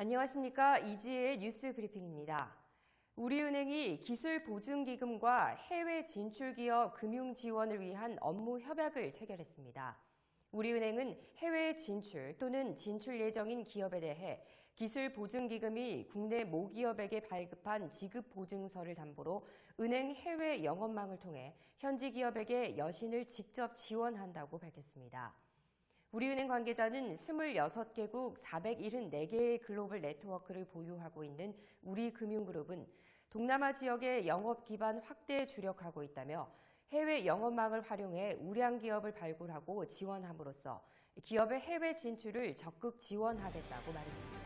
안녕하십니까. 이지혜의 뉴스 브리핑입니다. 우리은행이 기술 보증기금과 해외 진출 기업 금융 지원을 위한 업무 협약을 체결했습니다. 우리은행은 해외 진출 또는 진출 예정인 기업에 대해 기술 보증기금이 국내 모기업에게 발급한 지급 보증서를 담보로 은행 해외 영업망을 통해 현지 기업에게 여신을 직접 지원한다고 밝혔습니다. 우리은행 관계자는 26개국 474개의 글로벌 네트워크를 보유하고 있는 우리금융그룹은 동남아 지역의 영업 기반 확대에 주력하고 있다며 해외 영업망을 활용해 우량 기업을 발굴하고 지원함으로써 기업의 해외 진출을 적극 지원하겠다고 말했습니다.